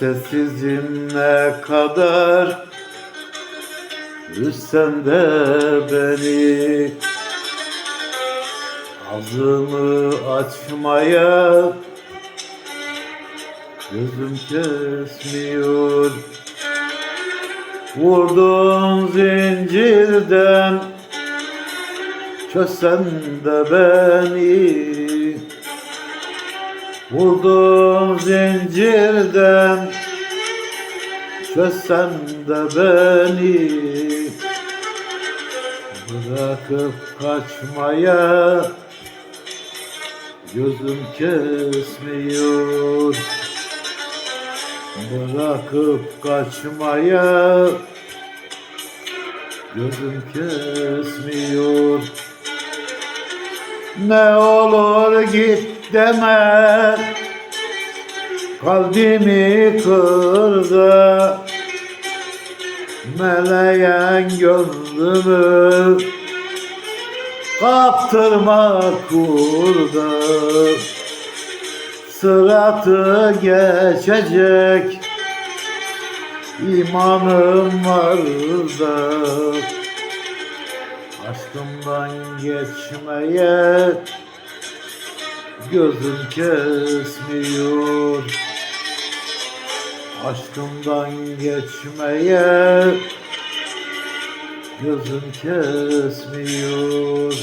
Sessizim ne kadar Üzsen de beni. Ağzımı açmaya Gözüm kesmiyor. Vurdun zincirden Çözsen de beni Vurdun zincirden Çözsen de beni. Bırakıp kaçmaya Gözüm kesmiyor. Bırakıp kaçmaya Gözüm kesmiyor. Ne olur git deme Kalbimi kırdı. Meleyen gönlümü Kaptırma kurdu. Sıratı geçecek imanım vardı. Aşkımdan geçmeye gözüm kesmiyor. Aşkımdan geçmeye gözüm kesmiyor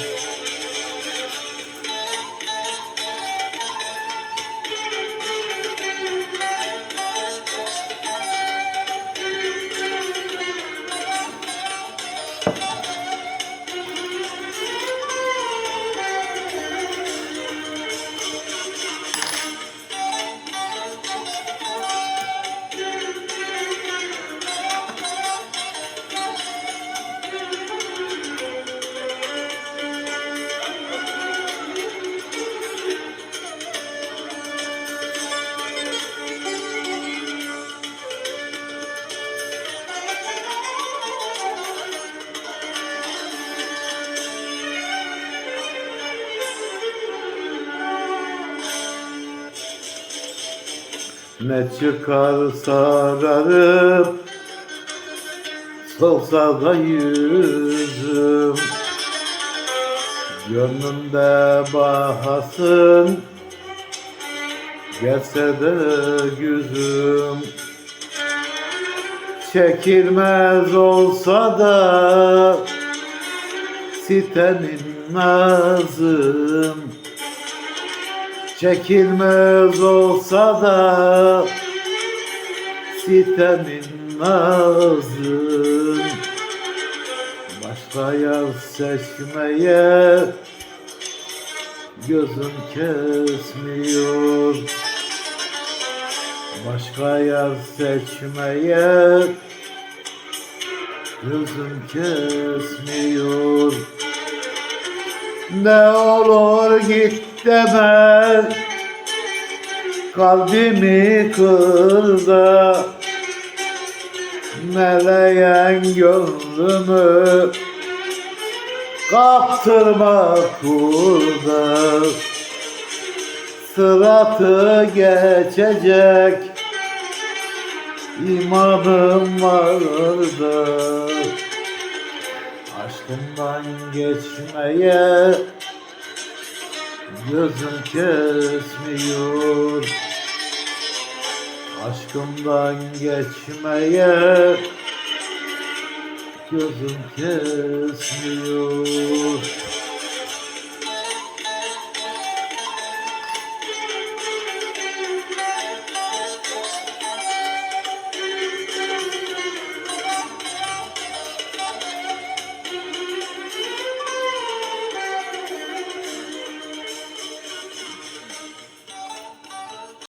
Ne çıkar sararıp Solsa da yüzüm. Gönlümde bahasın Gelse de güzüm. Çekilmez olsa da Sitemin nazım Çekilmez olsa da Sitemin nazım Başka yar seçmeye Gözüm kesmiyor. Başka yar seçmeye Gözüm kesmiyor. Ne olur git deme Kalbimi kırdı. Meleyen gönlümü Kaptırma kurda Sıratı geçecek imanım vardı. Aşkından geçmeye gözüm kesmiyor. Aşkımdan geçmeye gözüm kesmiyor